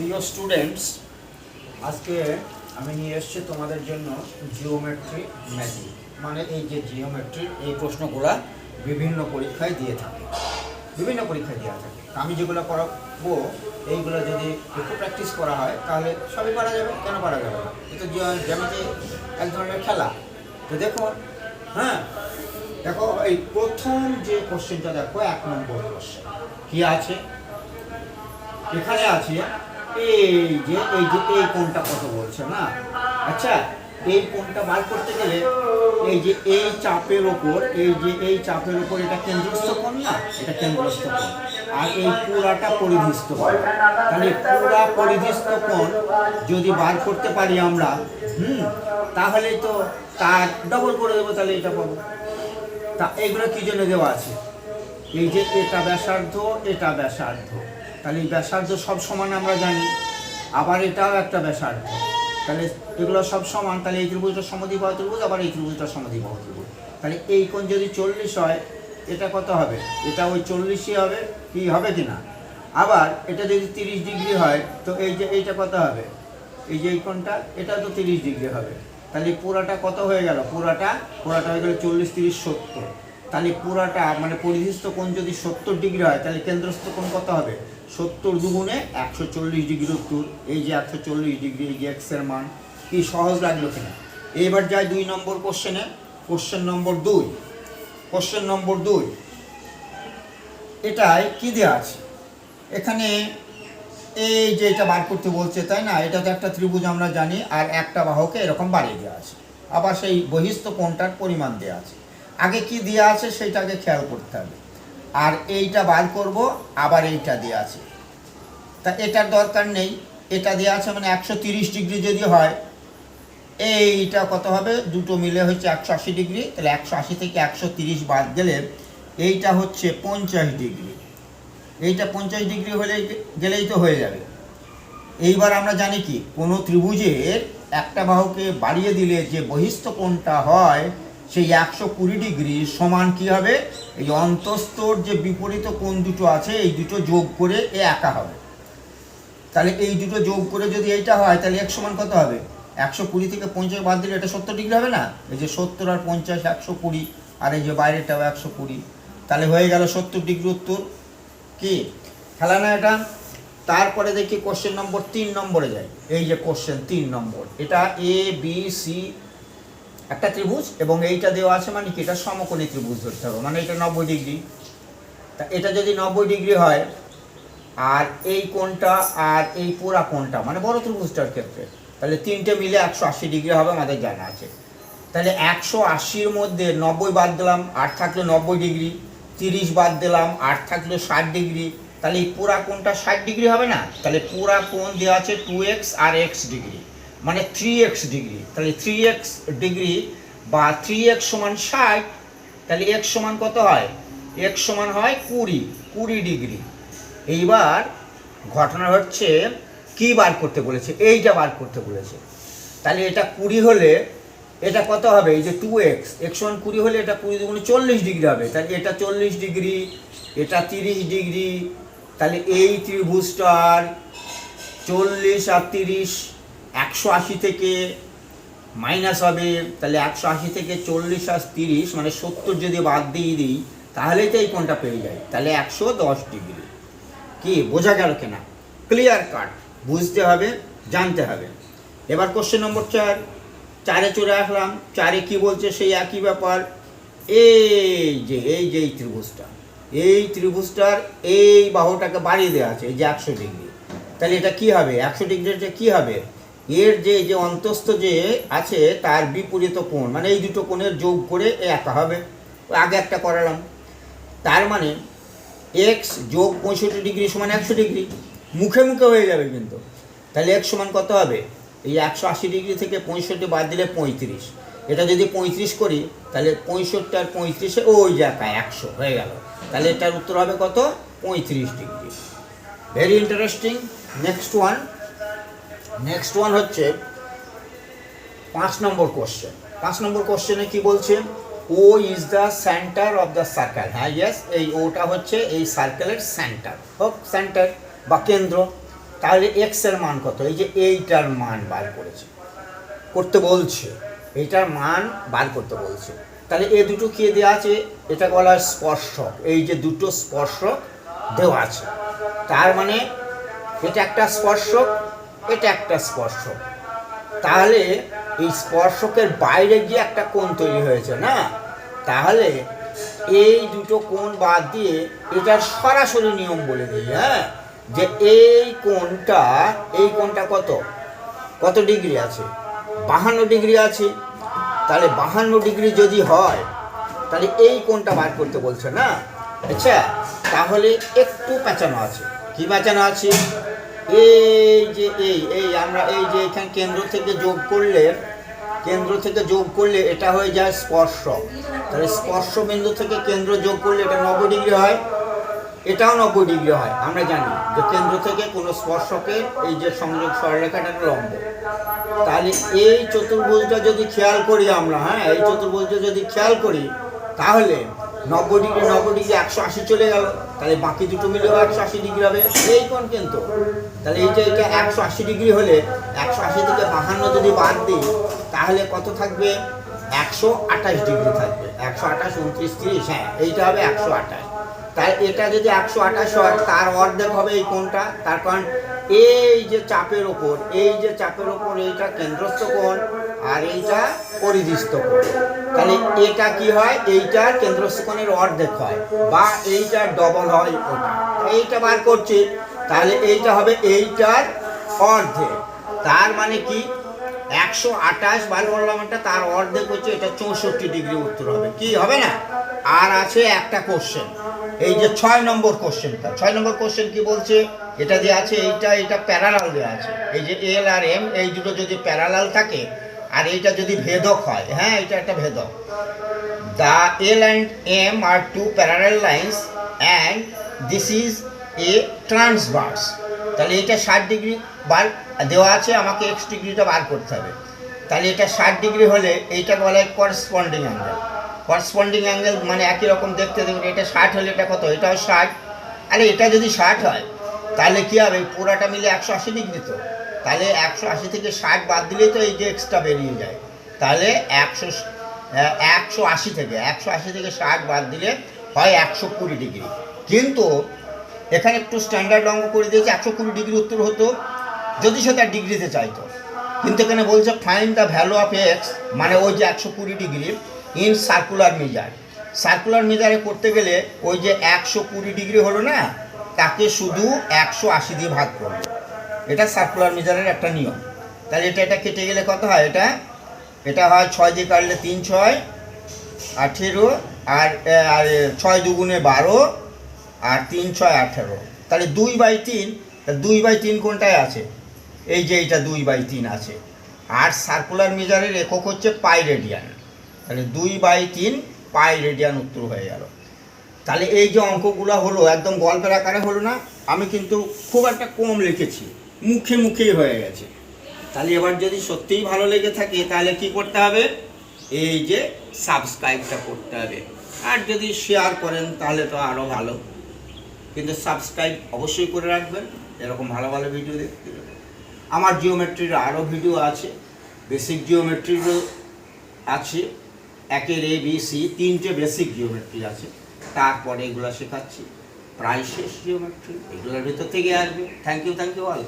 প্রিয় স্টুডেন্টস আজকে আমি নিয়ে এসেছি তোমাদের জন্য জিওমেট্রি ম্যাজিক মানে এই যে জিওমেট্রির এই প্রশ্নগুলা বিভিন্ন পরীক্ষায় দিয়ে থাকে। বিভিন্ন পরীক্ষায় দেওয়া থাকে। আমি যেগুলো করাবো এইগুলো যদি একটু প্র্যাকটিস করা হয়, তাহলে সবই পারা যাবে, কেন পারা যাবে না? এটা জ্যামিতি এক ধরনের খেলা। তো দেখো হ্যাঁ দেখো, এই প্রথম যে কোশ্চেনটা দেখো, এক নম্বর কোশ্চেন কি আছে? এখানে আছে এই যে এই যে, এই কোণটা কত বলছে, না? আচ্ছা এই কোণটা বার করতে গেলে এই যে, এই চাপের ওপর, এই যে, এই চাপের ওপর এটা কেন্দ্রস্থ কোণ না এটা কেন্দ্রস্থ কোণ আর এই পুরাটা পরিধিস্থ কোণ তাহলে পুরা পরিধিস্থ কোণ যদি বার করতে পারি আমরা, হুম, তাহলে তো তার ডবল করে দেবো, তাহলে এটা পাবো। তা এইগুলো কি জন্য দেওয়া আছে? এই যে, এটা ব্যাসার্ধ এটা ব্যাসার্ধ। তাহলে এই ব্যাসার্ধ সব সমান আমরা জানি। আবার এটাও একটা ব্যাসার্ধ। তাহলে এগুলো সব সমান, তাহলে এই ত্রিভুজটা সমদ্বিবাহু ত্রিভুজ, আবার এই ত্রিভুজটা সমদ্বিবাহু ত্রিভুজ। তাহলে এই কোণ যদি চল্লিশ হয়, এটা কত হবে? এটা ওই চল্লিশই হবে, কি হবে কি না? আবার এটা যদি তিরিশ ডিগ্রি হয়, তো এই যে এইটা কত হবে? এই যে এই কোণটা এটা তো তিরিশ ডিগ্রি হবে। তাহলে পুরাটা কত হয়ে গেল? পুরাটা পুরাটা হয়ে গেল চল্লিশ, তিরিশ, সত্তর। তাহলে পুরাটা মানে পরিধিস্থ কোণ যদি সত্তর ডিগ্রি হয়, তাহলে কেন্দ্রস্থ কোণ কত হবে? সত্তর দুগুণে একশো চল্লিশ ডিগ্রি উত্তর। এই যে একশো চল্লিশ ডিগ্রি, এই যে এক্সের মান, কি সহজ লাগল কিনা? এইবার যাই দুই নম্বর কোশ্চেনে কোশ্চেন নম্বর দুই। কোশ্চেন নম্বর দুই। এটাই কি দেওয়া আছে? এখানে এই যে এটা বার করতে বলছে, তাই না? এটা তো একটা ত্রিভুজ আমরা জানি, আর একটা বাহুকে এরকম বাড়িয়ে দেওয়া আছে। আবার সেই বহিস্থ কোণটার পরিমাণ দেওয়া আছে। আগে কি দেওয়া আছে সেইটাকে খেয়াল করতে হবে। আর এইটা বার করব, আবার এইটা দেওয়া আছে। তা এটার দরকার নেই। এটা দেওয়া আছে মানে একশো ডিগ্রি যদি হয়, এইটা কত হবে? দুটো মিলে হচ্ছে একশো আশি ডিগ্রি। তাহলে একশো আশি থেকে একশো তিরিশ বাদ গেলে এইটা হচ্ছে পঞ্চাশ ডিগ্রি। এইটা পঞ্চাশ ডিগ্রি হলে গেলেই তো হয়ে যাবে। এইবার আমরা জানি কি, কোনো ত্রিভুজের একটা বাহুকে বাড়িয়ে দিলে যে বহিস্থ কোণটা হয় সেই একশো কুড়ি ডিগ্রি সমান কি হবে? এই অন্তস্তর যে বিপরীত কোন দুটো আছে, এই দুটো যোগ করে এ একা হবে। তাহলে এই দুটো যোগ করে যদি এইটা হয়, তাহলে এক সমান কত হবে? একশো কুড়ি থেকে পঞ্চাশ বাদ দিলে এটা সত্তর ডিগ্রি হবে না? এই যে সত্তর আর পঞ্চাশ একশো কুড়ি, আর এই যে বাইরেটাও একশো কুড়ি। তাহলে হয়ে গেল সত্তর ডিগ্রি উত্তর। কি? খেলা না এটা? তারপরে দেখি কোশ্চেন নম্বর তিন নম্বরে যাই। এই যে কোশ্চেন তিন নম্বর, এটা এ বি সি একটা ত্রিভুজ এবং এইটা দেওয়া আছে মানে কি, এটা সমকোণী ত্রিভুজ ধরতে হবে মানে এটা নব্বই ডিগ্রি। তা এটা যদি নব্বই ডিগ্রি হয়, আর এই কোণটা আর এই পুরা কোণটা মানে বড় ত্রিভুজটার ক্ষেত্রে, তাহলে তিনটে মিলে একশো আশি ডিগ্রি হবে আমাদের জানা আছে। তাহলে একশো আশির মধ্যে নব্বই বাদ দিলাম, আট থাকলে নব্বই ডিগ্রি, তিরিশ বাদ দিলাম, আট থাকলে ষাট ডিগ্রি, তাহলে এই পুরা কোণটা ষাট ডিগ্রি হবে না? তাহলে পুরা কোণ দেওয়া আছে টু এক্স আর এক্স ডিগ্রি। মানে থ্রি এক্স ডিগ্রি তাহলে থ্রি এক্স ডিগ্রি বা থ্রি এক্স সমান ষাট, তাহলে এক্স সমান কত হয়? এক্স সমান হয় কুড়ি কুড়ি ডিগ্রি এইবার ঘটনা হচ্ছে, কি বার করতে বলেছে? এইটা বার করতে বলেছে। তাহলে এটা কুড়ি হলে এটা কত হবে? এই যে টু এক্স এক্স ওয়ান কুড়ি হলে এটা কুড়ি দুগুণে চল্লিশ ডিগ্রি হবে। তাহলে এটা চল্লিশ ডিগ্রি এটা তিরিশ ডিগ্রি তাহলে এই ত্রিভুজটার চল্লিশ আর তিরিশ একশো আশি থেকে মাইনাস হবে, তাহলে একশো আশি থেকে চল্লিশ আর তিরিশ মানে সত্তর যদি বাদ দিয়ে দিই, তাহলেই তো এই কোনটা পেয়ে যায় তাহলে একশো দশ ডিগ্রি। কি? বোঝা গেল কিনা? ক্লিয়ার কাট বুঝতে হবে, জানতে হবে। এবার কোশ্চেন নম্বর চার। চারে চলে আসলাম। চারে কি বলছে? সেই একই ব্যাপার। এই যে এই যে এই ত্রিভুজটা। এই ত্রিভুজটার এই বাহুটাকে বাড়িয়ে দেওয়া আছে, এই যে একশো ডিগ্রি। তাহলে এটা কি হবে? একশো ডিগ্রিটা কি হবে? এর যে যে অন্তস্থ যে আছে, তার বিপরীত কোণ। মানে এই দুটো কোণের যোগ করে একা হবে। আগে একটা করালাম। তার মানে এক্স যোগ পঁয়ষট্টি ডিগ্রি সমান একশো ডিগ্রি। মুখে মুখে হয়ে যাবে কিন্তু। তাহলে এক্স সমান কত হবে? এই একশো আশি ডিগ্রি থেকে পঁয়ষট্টি বাদ দিলে পঁয়ত্রিশ। এটা যদি পঁয়ত্রিশ করি, তাহলে পঁয়ষট্টি আর পঁয়ত্রিশে ওই জায়গায় একশো হয়ে গেল। তাহলে এটার উত্তর হবে কত? পঁয়ত্রিশ degree. Very interesting next one next one হচ্ছে পাঁচ নম্বর কোশ্চেন পাঁচ নম্বর কোশ্চেনে কি বলছে? O is the centre of the circle হ্যাঁ ইয়েস এই ওটা হচ্ছে এই সার্কেলের সেন্টার হোক সেন্টার বা কেন্দ্র। তাহলে এক্সের মান কত? এই যে এইটার মান বার করেছে। করতে বলছে। এইটার মান বার করতে বলছে। তাহলে এ দুটো কি দেওয়া আছে? এটা বলা হয় স্পর্শক। এই যে দুটো স্পর্শক দেওয়া আছে। তার মানে এটা একটা স্পর্শক এটা একটা স্পর্শক। তাহলে এই স্পর্শকের বাইরে গিয়ে একটা কোণ তৈরি হয়েছে, না? তাহলে এই দুটো কোণ বাদ দিয়ে এটার সরাসরি নিয়ম বলে দিই হ্যাঁ? যে এই কোণটা এই কোণটা কত? কত ডিগ্রি আছে? বাহান্ন ডিগ্রি আছে। তাহলে বাহান্ন ডিগ্রি যদি হয়, তাহলে এই কোণটা বার করতে বলছে, না? আচ্ছা তাহলে একটু পেঁচানো আছে। কি পেঁচানো আছে? এই যে এই এই আমরা এই যে এখানে কেন্দ্র থেকে যোগ করলে, কেন্দ্র থেকে যোগ করলে এটা হয়ে যায় স্পর্শ। তাহলে স্পর্শ বিন্দু থেকে কেন্দ্র যোগ করলে এটা নব্বই ডিগ্রি হয়, এটাও নব্বই ডিগ্রি হয়, আমরা জানি যে কেন্দ্র থেকে কোনো স্পর্শকে এই যে সংযোগ সরলরেখাটা লম্ব। তাহলে এই চতুর্ভুজটা যদি খেয়াল করি আমরা হ্যাঁ এই চতুর্ভুজটা যদি খেয়াল করি, তাহলে নব্বই ডিগ্রি নব্বই ডিগ্রি, একশো আশি চলে গেল। তাহলে বাকি দুটো মিলেও একশো আশি ডিগ্রি হবে। এই কোণ কিন্তু। তাহলে এইটা এটা একশো আশি ডিগ্রি হলে, একশো আশি থেকে বাহান্ন যদি বাদ দিই, তাহলে কত থাকবে? একশো আঠাশ ডিগ্রি থাকবে। একশো আঠাশ, উনত্রিশ, তিরিশ হ্যাঁ এইটা হবে একশো আঠাশ। তাই এটা যদি একশো আঠাশ হয়, তার অর্ধেক হবে এই কোণটা। তার কারণ এই যে চাপের ওপর, এই যে চাপের ওপর এইটা কেন্দ্রস্থ কোণ আর এইটা পরিদিষ্ট কোণ। তাহলে এটা কি হয়? এইটার কেন্দ্রস্থ কোণের অর্ধেক হয় বা এইটার ডবল হয় ওটা। এইটা বার করছি, তাহলে এইটা হবে এইটার অর্ধেক। তার মানে কি? একশো আঠাশ বার করলাম এটা তার অর্ধেক হচ্ছে এটা চৌষট্টি ডিগ্রি উত্তর হবে। কি হবে না? আর আছে একটা কোশ্চেন এই যে ছয় নম্বর কোশ্চেনটা ছয় নম্বর কোশ্চেন কি বলছে? এটা যে আছে, এইটা এটা প্যারালাল দেওয়া আছে। এই যে এল আর এম এই দুটো যদি প্যারালাল থাকে, আর এইটা যদি ভেদক হয় হ্যাঁ এটা একটা ভেদক। The L and M are two parallel lines and this is a transverse তাহলে এটা ষাট ডিগ্রি বার দেওয়া আছে, আমাকে এক্স ডিগ্রিটা বার করতে হবে। তাহলে এটা ষাট ডিগ্রি হলে এইটা বলা হয় করসপন্ডিং অ্যাঙ্গেল করসপন্ডিং অ্যাঙ্গেল মানে একই রকম দেখতে দেখুন, এটা ষাট হলে এটা কত? এটাও ষাট। আরে এটা যদি ষাট হয়, তাহলে কী হবে? পুরাটা মিলে একশো আশি ডিগ্রি তো। তাহলে একশো আশি থেকে ষাট বাদ দিলেই তো এই যে এক্সট্রা বেরিয়ে যায়। তাহলে একশো একশো আশি থেকে, একশো আশি থেকে ষাট বাদ দিলে হয় একশো কুড়ি ডিগ্রি। কিন্তু এখানে একটু স্ট্যান্ডার্ড অঙ্ক করে দিয়েছে, একশো কুড়ি ডিগ্রি উত্তর হতো। যদি সে তার ডিগ্রিতে চাইতো। কিন্তু এখানে বলছে find the value of x মানে ওই যে একশো কুড়ি degree. In circular measure circular মেজারে করতে গেলে ওই যে একশো কুড়ি ডিগ্রি হলো না, তাকে শুধু একশো আশি দিয়ে ভাগ করবে। এটা সার্কুলার মেজারের একটা নিয়ম। তাহলে এটা এটা কেটে গেলে কত হয় এটা? এটা হয় ছয় দিয়ে কাটলে তিন ছয়, আঠেরো, আর আর ছয় দুগুণে বারো, আর তিন ছয় আঠেরো। তাহলে দুই বাই তিন দুই বাই তিন কোনটায় আছে? এই যে এইটা দুই বাই তিন আছে। আর সার্কুলার মেজারের একক হচ্ছে পাই রেডিয়ান তাহলে দুই বাই তিন পাই রেডিয়ান উত্তর হয়ে গেল। তাহলে এই যে অঙ্কগুলো হলো, একদম গল্পের আকারে হলো না, আমি কিন্তু খুব একটা কম লিখেছি, মুখে মুখেই হয়ে গেছে। তাহলে এবার যদি সত্যিই ভালো লেগে থাকে, তাহলে কি করতে হবে? এই যে সাবস্ক্রাইবটা করতে হবে। আর যদি শেয়ার করেন, তাহলে তো আরও ভালো। কিন্তু সাবস্ক্রাইব অবশ্যই করে রাখবেন, এরকম ভালো ভালো ভিডিও দেখতে। আমার জিওমেট্রির আরও ভিডিও আছে বেসিক জিওমেট্রিরও আছে। একের এ, বি, সি, তিনটে বেসিক জিওমেট্রি আছে। তারপরে এগুলো শেখাচ্ছি। প্রায় শেষ জিওমেট্রি এগুলোর ভিতর থেকে আসবে। Thank you thank you all